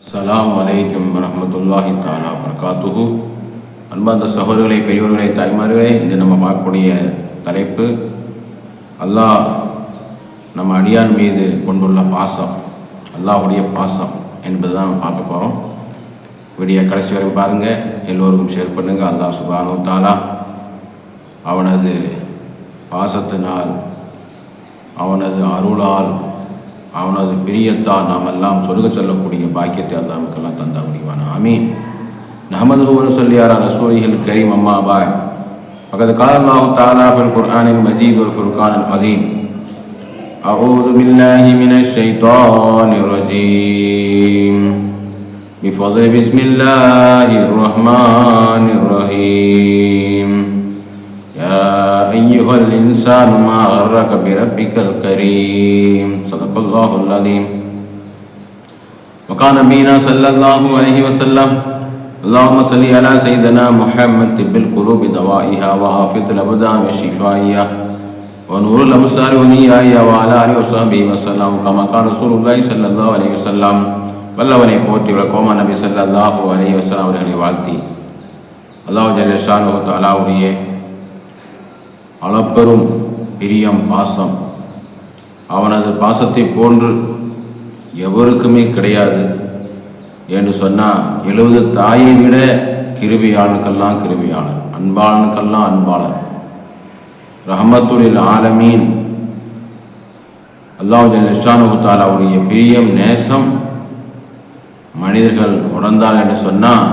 அஸ்லாம் வலைக்கம் வரமத்துல்லாஹி தாலா வபரகாத்துஹு அன்பார்ந்த சகோதரர்களே பெரியவர்களே தாய்மார்களே இன்று நம்ம பார்க்கக்கூடிய தலைப்பு அல்லாஹ் நம்ம அடியான் மீது கொண்டுள்ள பாசம் அல்லாஹுடைய பாசம் என்பது தான் நம்ம பார்க்க போகிறோம் விடிய கடைசி வரை பாருங்கள் எல்லோருக்கும் ஷேர் பண்ணுங்கள் அல்லாஹ் சுபானு தாலா அவனது பாசத்தினால் அவனது அருளால் அவனது பிரியத்தால் நாம் எல்லாம் சொருக செல்லக்கூடிய பாக்கியத்தை அல்லா நமக்கெல்லாம் தந்த முடிவான ஆமீன் நஹமது ஒரு சொல்லியாரா ரசூலிகள் கரீம் அம்மா பாய் فقد قال الله تعالى في القرآن المجيد والفرقان القديم أعوذ بالله من الشيطان الرجيم بفضل بسم الله الرحمن الإنسان ما غرك بربك الكريم صدق الله العظيم وقال نبينا صلى الله عليه وسلم اللهم صل على سيدنا محمد طب القلوب دوائها وعافية الأبدان وشفائها ونور الأبصار ونيائها وعلى آله وصحبه وسلم كما قال رسول الله صلى الله عليه وسلم வல்லவனை போற்றி விளக்கோமா நபி ஸல்லல்லாஹு அலைஹி வஸல்லம் அவர்களை வாழ்த்தி அல்லாஹ் ஜல்லஷானு தாலாவுடைய அளப்பெரும் பிரியம் பாசம். அவனது பாசத்தை போன்று எவருக்குமே கிடையாது. என்று சொன்னால் எழுபது தாயை விட கிருபியானுக்கெல்லாம் கிருபியாளர் அன்பாளனுக்கெல்லாம் அன்பாளன் ரஹமத்துலில் ஆலமீன். அல்லாஹல் ஜல்லிஷானு பிரியம் நேசம் மனிதர்கள் உணர்ந்தார் என்று சொன்னால்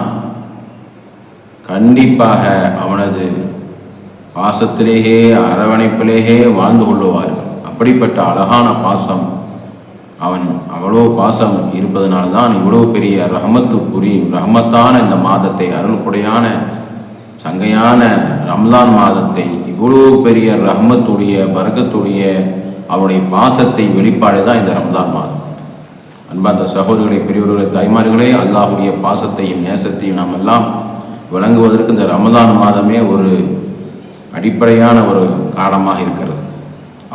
கண்டிப்பாக அவனது பாசத்திலேயே அரவணைப்பிலேயே வாழ்ந்து கொள்ளுவார்கள் அப்படிப்பட்ட அழகான பாசம் அவன் அவ்வளோ பாசம் இருப்பதனால தான் இவ்வளோ பெரிய ரஹமத்து புரி ரஹமத்தான இந்த மாதத்தை அருள்குடையான சங்கையான ரம்லான் மாதத்தை இவ்வளோ பெரிய ரஹமத்துடைய பரகத்துடைய அவனுடைய பாசத்தை வெளிப்பாடு தான் இந்த ரம்லான் மாதம். அன்பாந்த சகோதரிகளை பெரியவர்களை தாய்மார்களே அல்லாஹுடைய பாசத்தையும் நேசத்தையும் நாம் எல்லாம் விளங்குவதற்கு இந்த ரமதான் மாதமே ஒரு அடிப்படையான ஒரு காலமாக இருக்கிறது.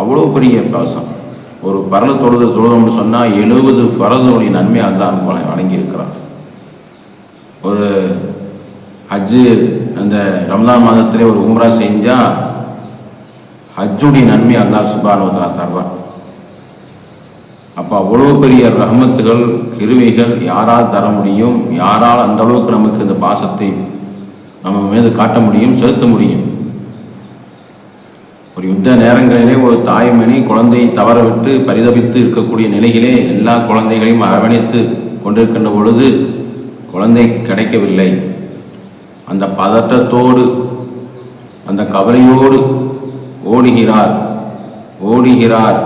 அவ்வளோ பெரிய பாசம். ஒரு பரல தொழுது தொழுதோம்னு சொன்னால் எழுபது பரதனுடைய நன்மை அல்லாஹ் வழங்கியிருக்கிறார் ஒரு ஹஜ்ஜு அந்த ரம்ஜான் மாதத்திலே ஒரு உம்ரா செஞ்சால் ஹஜ்ஜுடைய நன்மை அல்லாஹ் சுபானுவத்தலா தர்றான். அப்போ அவ்வளோ பெரிய ரஹமத்துகள் கிருவிகள் யாரால் தர முடியும்? யாரால் அந்த அளவுக்கு நமக்கு இந்த பாசத்தை நம்ம மீது காட்ட முடியும் செலுத்த முடியும்? ஒரு யுத்த நேரங்களிலே ஒரு தாய்மணி குழந்தையை தவறவிட்டு பரிதபித்து இருக்கக்கூடிய நிலையிலே எல்லா குழந்தைகளையும் அரவணைத்து கொண்டிருக்கின்ற பொழுது குழந்தை கிடைக்கவில்லை. அந்த பதட்டத்தோடு அந்த கவலையோடு ஓடுகிறார். ஓடுகிறார்.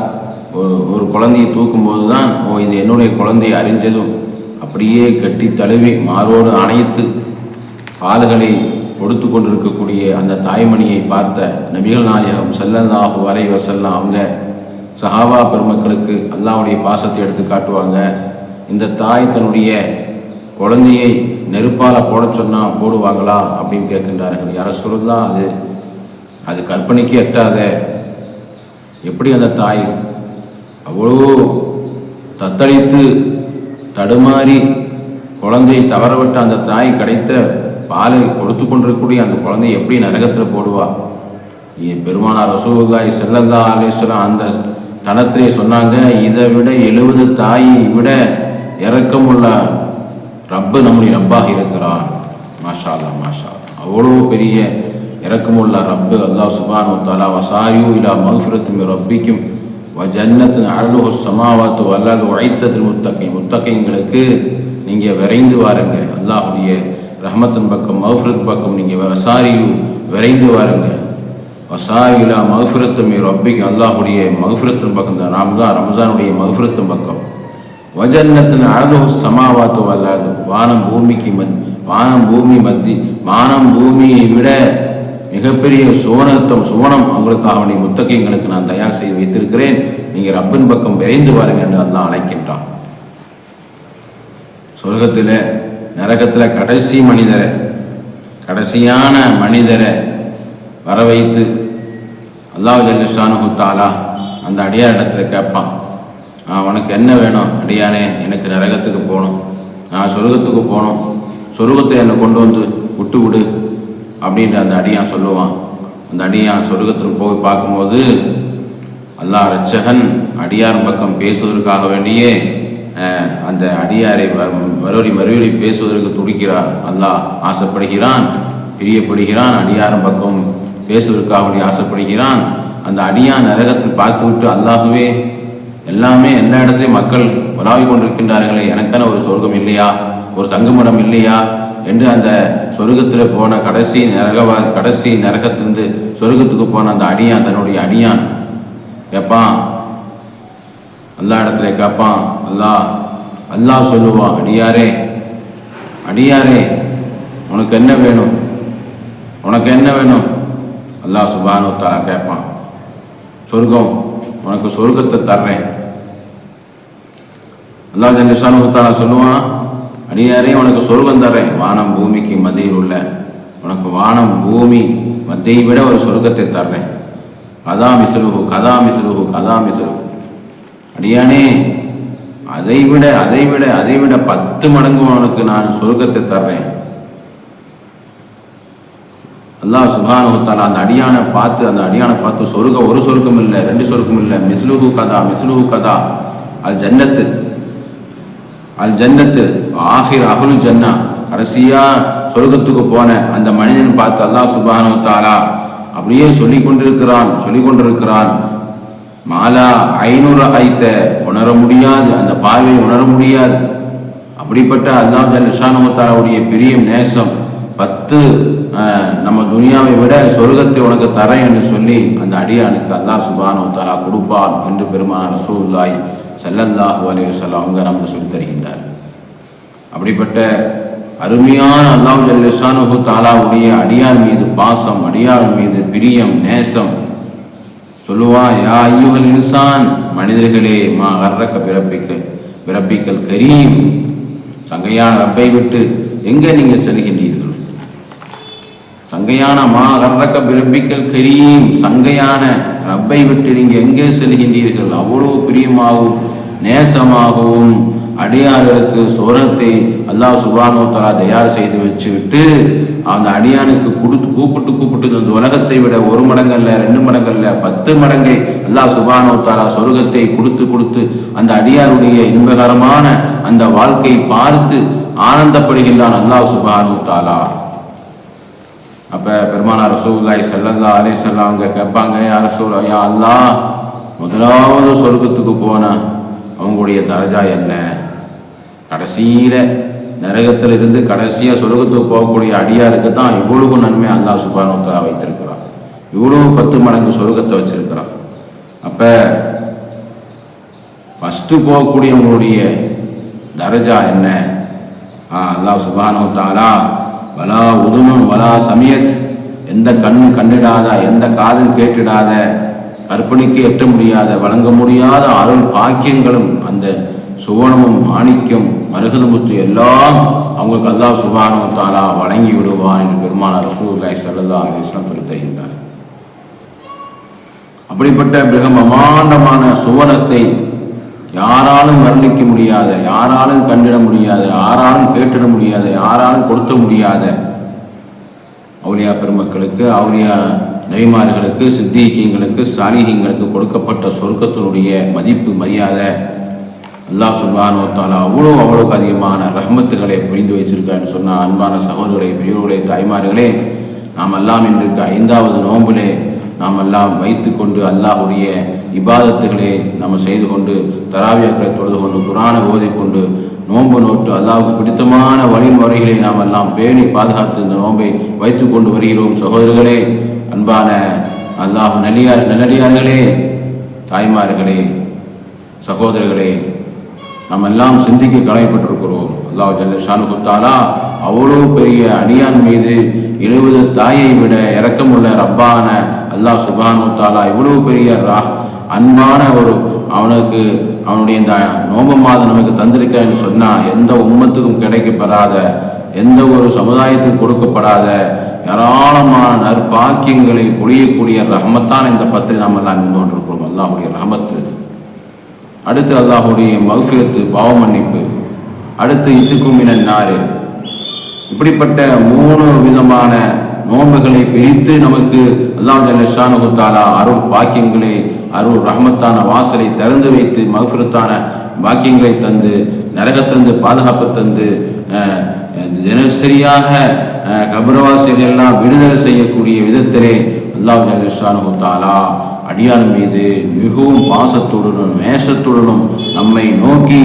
ஒரு குழந்தையை தூக்கும்போது தான் ஓ இது என்னுடைய குழந்தையை அறிஞ்சதும் அப்படியே கட்டி தழுவி மாரோடு அணைத்து பால்களை கொடுத்து கொண்டிருக்கக்கூடிய அந்த தாய்மணியை பார்த்த நபிகள் நாயகம் செல்லல்லாஹு வரை வசல்லாம் அவங்க சஹாபா பெருமக்களுக்கு அல்லாவுடைய பாசத்தை எடுத்து காட்டுவாங்க. இந்த தாய் தன்னுடைய குழந்தையை நெருப்பால் போட சொன்னால் போடுவாங்களா அப்படின்னு கேட்கின்றார்கள். யார சொல்லலாம் அது அது கற்பனைக்கு எட்டாத எப்படி அந்த தாய் அவ்வளோ தத்தளித்து தடுமாறி குழந்தையை தவறவிட்ட அந்த தாய் கிடைத்த பாலை கொடுத்து கொண்டிருக்கக்கூடிய அந்த குழந்தைய எப்படி நரகத்தில் போடுவா? பெருமானார் ரசூகாய் செல்லல்லா அலேஸ்வரம் அந்த தனத்திலே சொன்னாங்க இதை விட எழுபது தாயை விட இறக்கமுள்ள ரப்பு நம்முடைய ரப்பாக இருக்கிறான். மாஷா அல்லா மாஷா அவ்வளோ பெரிய இறக்கமுள்ள ரப்பு அல்லா சுபானு தாலா வசாயு இலா மகுஃபிரத்து ரப்பிக்கும் ஜன்னத்தின் அருளுஹு சமாவாத்து வல்லாது உழைத்தத்தில் முத்தகை முத்தகைங்களுக்கு நீங்கள் விரைந்து வாருங்க அல்லாஹுடைய ரஹமத்தின் பக்கம் மகுஃபிரத் பக்கம் நீங்கள் வசாரியும் விரைந்து வாருங்க. வசாயிலா மகஃபிரத்தும் ரப்பிக்கு அல்லாஹுடைய மகுஃபிரத்தின் பக்கம் தான். நாம் தான் ரம்ஜானுடைய மகுஃபுரத்தும் பக்கம். வஜன்னத்தின் அழகு சமாவாத்து வல்லாது வானம் பூமிக்கு மத் வானம் பூமி மத்தி வானம் பூமியை விட மிகப்பெரிய சுவனத்தம் சுவனம் அவங்களுக்காக வேண்டிய முத்தகைங்களுக்கு நான் தயார் செய்து வைத்திருக்கிறேன். நீங்கள் ரப்பின் பக்கம் விரைந்து வாருங்க என்று அல்லாஹ் அழைக்கின்றான். சொர்க்கத்தில் நரகத்தில் கடைசி மனிதரை கடைசியான மனிதரை வர வைத்து அல்லாஹ் ஜல்லிஷானு தாலா அந்த அடியார் இடத்துல கேட்பான். "ஆ, உனக்கு என்ன வேணும் அடியானே? எனக்கு நரகத்துக்கு போகணும். நான் சொர்க்கத்துக்கு போகணும். சொர்க்கத்தை என்னை கொண்டு வந்து விட்டு விடு அப்படின்ற அந்த அடியான் சொல்லுவான். அந்த அடியான் சொர்க்கத்துக்கு போய் பார்க்கும்போது அல்லாஹ் ரச்சகன் அடியார் பக்கம் பேசுவதற்காக வேண்டியே அந்த அடியாரை மறுபடி மறுபடி பேசுவதற்கு துடிக்கிறார். அல்லாஹ் ஆசைப்படுகிறான் பிரியப்படுகிறான் அடியாரம் பக்கம் பேசுவதற்காக ஆசைப்படுகிறான். அந்த அடியான் நரகத்தில் பார்த்துவிட்டு அல்லாஹுவே எல்லாமே எல்லா இடத்துலையும் மக்கள் உலாவி கொண்டிருக்கின்றார்களே எனக்கான ஒரு சொர்க்கம் இல்லையா? ஒரு தங்குமிடம் இல்லையா? என்று அந்த சொர்க்கத்தில் போன கடைசி நரகவா கடைசி நரகத்திலிருந்து சொர்க்கத்துக்கு போன அந்த அடியான் தன்னுடைய அடியான். கேட்பான் எல்லா இடத்துல கேட்பான் அல்லாஹ் அல்லாஹ் சொல்லுவான் அடியாரே அடியாரே உனக்கு என்ன வேணும்? உனக்கு என்ன வேணும்? அல்லாஹ் சுபானு தாலா கேட்பான் சொர்க்கம் உனக்கு சொர்க்கத்தை தர்றேன். அல்லாஹ் ஜல்லிஷானு தாலா சொல்லுவான் அடியாரே உனக்கு சொர்க்கம் தர்றேன். வானம் பூமிக்கு மதியில் உள்ள உனக்கு வானம் பூமி மத்தியை விட ஒரு சொர்க்கத்தை தர்றேன். கதா மிசுலுகு கதாமிசுலுகு கதா அடியானே அதை விட அதை விட அதை விட பத்து மடங்கு அவனுக்கு நான் சொர்க்கத்தை தர்றேன். அல்லாஹ் சுபானு அந்த அடியானை பார்த்து அந்த அடியானை பார்த்து சொருக்கம் ஒரு சொருக்கம் இல்லை ரெண்டு சொருக்கம் இல்லை. மிஸ்லுஹு கதா மிஸ்லுஹு கதா அல் ஜன்னத்து. அல் ஜன்னத்து ஆஹிர் அகுல் ஜன்னா. கடைசியா சொர்க்கத்துக்கு போன அந்த மனிதன் பார்த்து அல்லாஹ் சுபானு அப்படியே சொல்லி கொண்டிருக்கிறான் சொல்லி கொண்டிருக்கிறான் மாலா ஐநூறு ஐத்த உணர முடியாது அந்த பார்வையை உணர முடியாது. அப்படிப்பட்ட அல்லாஹ் நிஷானுமத்தாராவுடைய பிரியம் நேசம் பத்து நம்ம துனியாவை விட சொர்க்கத்தை உனக்கு தரேன் என்று சொல்லி அந்த அடியானுக்கு அல்லாஹ் சுபானு தாலா கொடுப்பான் என்று பெருமான ரசூல்லாய் ஸல்லல்லாஹு அலைஹி அவங்க நமக்கு சொல்லித் தருகின்றார். அப்படிப்பட்ட அருமையான அல்லாஹ் ஜல்லிஷானு தாலாவுடைய அடியார் மீது பாசம் அடியார் மீது பிரியம் நேசம் சொல்லுவா யா ஐயுகல் இன்சான் மனிதர்களே மா கர்றக்க பிறப்பிக்க பிறப்பிக்கல் கரீம். சங்கையான ரப்பை விட்டு எங்கே நீங்கள் செல்கின்றீர்கள்? சங்கையான மா கர்றக்க பிறப்பிக்கல் கரீம் சங்கையான ரப்பை விட்டு நீங்கள் எங்கே செல்கின்றீர்கள்? அவ்வளவு பிரியமாகவும் நேசமாகவும் அடியார்களுக்கு சோரத்தை அல்லாஹ் சுபானோ தலா தயார் செய்து வச்சுக்கிட்டு அந்த அடியானுக்கு கொடுத்து கூப்பிட்டு கூப்பிட்டு இந்த உலகத்தை விட ஒரு மடங்கல்ல ரெண்டு மடங்கல்ல பத்து மடங்கை அல்லாஹ் சுபானோ தாலா சொர்க்கத்தை கொடுத்து கொடுத்து அந்த அடியாருடைய இன்பகரமான அந்த வாழ்க்கையை பார்த்து ஆனந்தப்படுகின்றான் அல்லாஹ் சுபானோ தாலா அப்ப பெருமானார் ரசூல்லாய் செல்லல்லா அலே செல்லாங்க அவங்க கேட்பாங்க யார் ரசூல் யா அல்லாஹ் முதலாவது சொர்க்கத்துக்கு போன அவங்களுடைய தரஜா என்ன? கடைசியில நரகத்தில் இருந்து கடைசியாக சொர்க்கத்துக்கு போகக்கூடிய அடியாருக்கு தான் இவ்வளவு நன்மை அல்லாஹ் சுபானோத்தரா வைத்திருக்கிறான். இவ்வளவு பத்து மடங்கு சொர்க்கத்தை வச்சிருக்கிறான். அப்போ ஃபஸ்ட்டு போகக்கூடியவங்களுடைய தரஜா என்ன? ஆ அல்லா சுபானோ வலா உதுமன் வலா சமயத். எந்த கண்ணும் கண்டிடாத எந்த காதும் கேட்டிடாத கற்பனைக்கு எட்ட முடியாத வழங்க முடியாத அருள் பாக்கியங்களும் அந்த சுவனமும் மாணிக்கம் மருகதமுத்து எல்லாம் அவங்களுக்கு அல்லா சுபானோ தாலா வழங்கி விடுவான் என்று பெருமானார் ரசூலுல்லாஹி சல்லா அலைஹி வஸல்லம் அப்படிப்பட்ட மிக பிரம்மாண்டமான சுவனத்தை யாராலும் வர்ணிக்க முடியாத யாராலும் கண்டிட முடியாத யாராலும் கேட்டிட முடியாத யாராலும் கொடுத்த முடியாத அவுளியா பெருமக்களுக்கு அவுளியா நபிமார்களுக்கு சித்திகங்களுக்கு சாலிகங்களுக்கு கொடுக்கப்பட்ட சொர்க்கத்தினுடைய மதிப்பு மரியாதை அல்லாஹ் சுல்வான் தாலா அவ்வளோ அவ்வளோக்கு அதிகமான ரஹமத்துகளை புரிந்து வச்சிருக்கான்னு சொன்ன அன்பான சகோதரர்களே பெரியோர்களே தாய்மார்களே நாம் எல்லாம் இன்றைக்கு ஐந்தாவது நோம்பிலே நாம் எல்லாம் வைத்துக்கொண்டு அல்லாஹுடைய இபாதத்துகளை நம்ம செய்து கொண்டு தராவியாக்களை தொழுது கொண்டு குரானை ஓதிக்கொண்டு நோன்பு நோட்டு அல்லாவுக்கு பிடித்தமான வழிமுறைகளை நாம் எல்லாம் பேணி பாதுகாத்து இந்த நோன்பை வைத்து கொண்டு வருகிறோம். சகோதரர்களே அன்பான அல்லாஹ் நல்லியார் நல்லடியார்களே தாய்மார்களே சகோதரர்களே நாம் எல்லாம் சிந்திக்க கடமைப்பட்டிருக்கிறோம் அல்லாஹ் ஜல்லஷானு குத்தாலா அவ்வளோ பெரிய அடியான் மீது எழுபது தாயை விட இறக்கமுள்ள ரப்பான அல்லாஹ் சுபானு தாலா இவ்வளோ பெரிய ரா அன்பான ஒரு அவனுக்கு அவனுடைய இந்த நோம்பு மாதம் நமக்கு தந்திருக்கன்னு சொன்னால் எந்த உம்மத்துக்கும் கிடைக்கப்பெறாத எந்த ஒரு சமுதாயத்துக்கும் கொடுக்கப்படாத ஏராளமான நற்பாக்கியங்களை பொழியக்கூடிய ரஹமத்தான் இந்த பத்திரி நாம் எல்லாம் இருந்து கொண்டிருக்கிறோம். அல்லாஹுடைய ரஹமத்து அடுத்து அல்லாஹுடைய மகஃபிரத்து பாவ மன்னிப்பு அடுத்து இத்துக்குமின நாறு. இப்படிப்பட்ட மூணு விதமான நோன்புகளை பிரித்து நமக்கு அல்லாஹ் ஜல்லஷானுகுத்தாலா அருள் பாக்கியங்களை அருள் ரஹமத்தான வாசலை திறந்து வைத்து மகஃபிரத்தான பாக்கியங்களை தந்து நரகத்திலிருந்து பாதுகாப்பு தந்து தினசரியாக கபரவாசிகள் எல்லாம் விடுதலை செய்யக்கூடிய விதத்திலே அல்லாஹ் ஜல்லஷானுகுத்தாலா அடியார் மீது மிகவும் பாசத்துடனும் நேசத்துடனும் நம்மை நோக்கி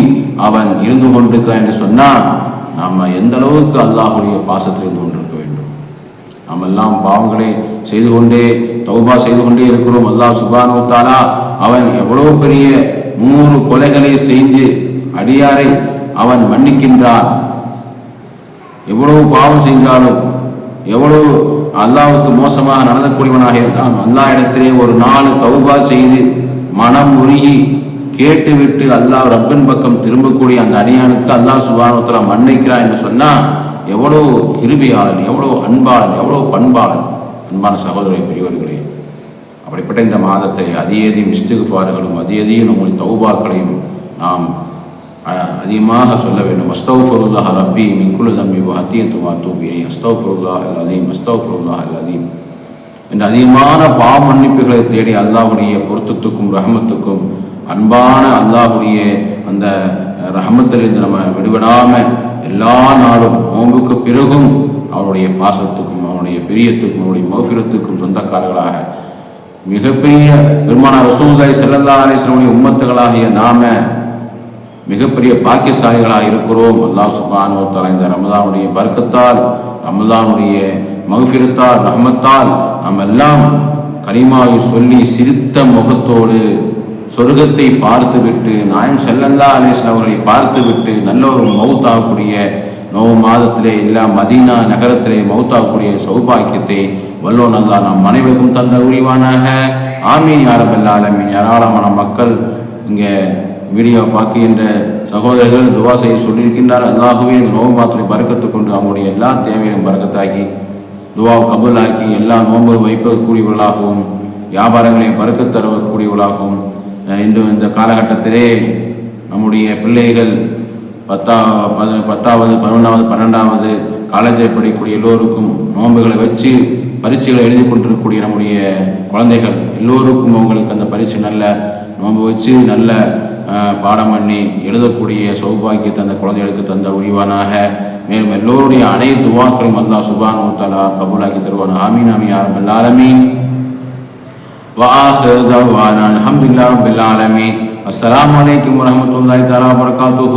அவன் இருந்து கொண்டிருக்கிறான் என்று சொன்னால் நாம் எந்த அளவுக்கு அல்லாஹுடைய பாசத்தில் இருந்து கொண்டிருக்க வேண்டும்? நாம் எல்லாம் பாவங்களை செய்து கொண்டே தௌபா செய்து கொண்டே இருக்கிறோம். அல்லாஹ் சுபானு தாலா அவன் எவ்வளவு பெரிய நூறு கொலைகளை செய்து அடியாரை அவன் மன்னிக்கின்றான். எவ்வளவு பாவம் செஞ்சாலும் எவ்வளவு அல்லாவுக்கு மோசமாக நடந்தக்கூடியவனாக இருந்தான் அல்லா இடத்திலே ஒரு நாலு தௌபா செய்து மனம் உருகி கேட்டுவிட்டு அல்லாஹ் ரப்பின் பக்கம் திரும்பக்கூடிய அந்த அடியானுக்கு அல்லாஹ் சுபானத்தில் மன்னிக்கிறான் என்று சொன்னால் எவ்வளோ கிருபியாளன் எவ்வளோ அன்பாளன் எவ்வளோ பண்பாளன். அன்பான சகோதரி பெரியவர்களே அப்படிப்பட்ட இந்த மாதத்தை அதியதியும் இஸ்திகுபாறுகளும் அதியதியும் நம்முடைய தௌபாக்களையும் நாம் அதிகமாக சொல்ல வேண்டும். அஸ்தௌஃபருல்லாஹ் ரப்பி மின்குழு தம்பி ஹத்தியத்து வாத்தூபியை அஸ்தௌஃபருல்லாஹ் அலீம் அஸ்தௌஃபருல்லாஹ் அலீம் என்ற அதிகமான பாவ மன்னிப்புகளை தேடி அல்லாஹுடைய பொருத்தத்துக்கும் ரஹமத்துக்கும் அன்பான அல்லாஹுடைய அந்த ரஹமத்திலிருந்து நம்ம விடுபடாமல் எல்லா நாளும் நோம்புக்கு பிறகும் அவனுடைய பாசத்துக்கும் அவனுடைய பிரியத்துக்கும் அவனுடைய மௌபிரத்துக்கும் சொந்தக்காரர்களாக மிகப்பெரிய பெருமான ரசூல்தாய் செல்லல்லா அலைஹி உம்மத்துகளாகிய நாம மிகப்பெரிய பாக்கியசாலிகளாக இருக்கிறோம். அல்லா சுபானோ தலா இந்த ரமதானுடைய பர்க்கத்தால் ரமதானுடைய மகஃபிரத்தால் ரஹமத்தால் நம்ம எல்லாம் கலிமாவை சொல்லி சிரித்த முகத்தோடு சொர்க்கத்தை பார்த்துவிட்டு நாயம் செல்லல்லா அலேஸ்வன் அவர்களை பார்த்துவிட்டு நல்ல ஒரு மவுத்தாகக்கூடிய நோவு மாதத்திலே இல்லா மதீனா நகரத்திலே மவுத்தாகக்கூடிய சௌபாக்கியத்தை வல்லோ நல்லா நம் அனைவருக்கும் தந்த உரிவானாக ஆமீன் யாரபல்லா ஆலமீன். ஏராளமான மக்கள் இங்கே வீடியோ பார்க்கின்ற சகோதரர்கள் துவா செய்ய சொல்லியிருக்கின்றார். அல்லாஹுவே இந்த நோம்பு மாத்திரை பறக்கத்து கொண்டு அவங்களுடைய எல்லா தேவையிலும் பறக்கத்தாக்கி துவாவை கபூலாக்கி எல்லா நோன்பு வைக்கக்கூடியவர்களாகவும் வியாபாரங்களை பறக்கத் தரக்கூடியவர்களாகவும் அஹ் இன்று இந்த காலகட்டத்திலே நம்முடைய பிள்ளைகள் பத்தா பத பத்தாவது பதினொன்றாவது பன்னெண்டாவது காலேஜில் படிக்கக்கூடிய எல்லோருக்கும் நோன்புகளை வச்சு பரீட்சைகளை எழுதி கொண்டிருக்கக்கூடிய நம்முடைய குழந்தைகள் எல்லோருக்கும் அவங்களுக்கு அந்த பரீட்சை நல்ல நோன்பு வச்சு நல்ல பாடம் பண்ணி எழுதக்கூடிய சௌபாக்கியத்தை அந்த குழந்தைகளுக்கு தந்த உரிவானாக மேலும் எல்லோருடைய அனைத்து துவாக்களையும் அல்லாஹ் சுபான் தலா கபூலாக்கி தருவான் ஆமீன் ஆமீன் யாரும் ஆலமீன் وآخر دعوانا الحمد لله رب العالمين السلام عليكم ورحمة الله تعالى وبركاته